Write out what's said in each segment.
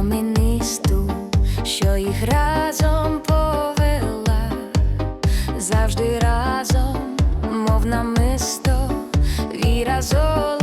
променисту, що їх разом повела, завжди разом, мов намисто, віра зола.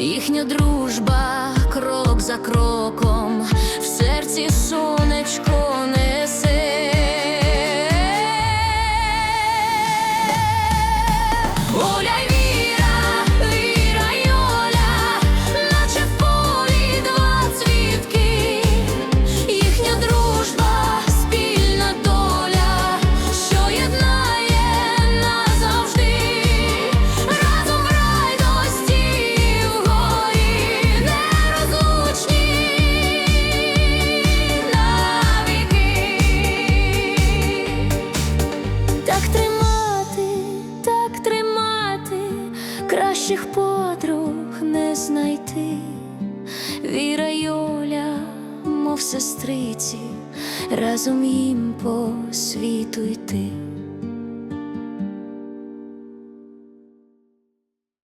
їхня дружба крок за крок. Кращих подруг не знайти. Віра й Оля, мов сестриці, разом їм по світу йти.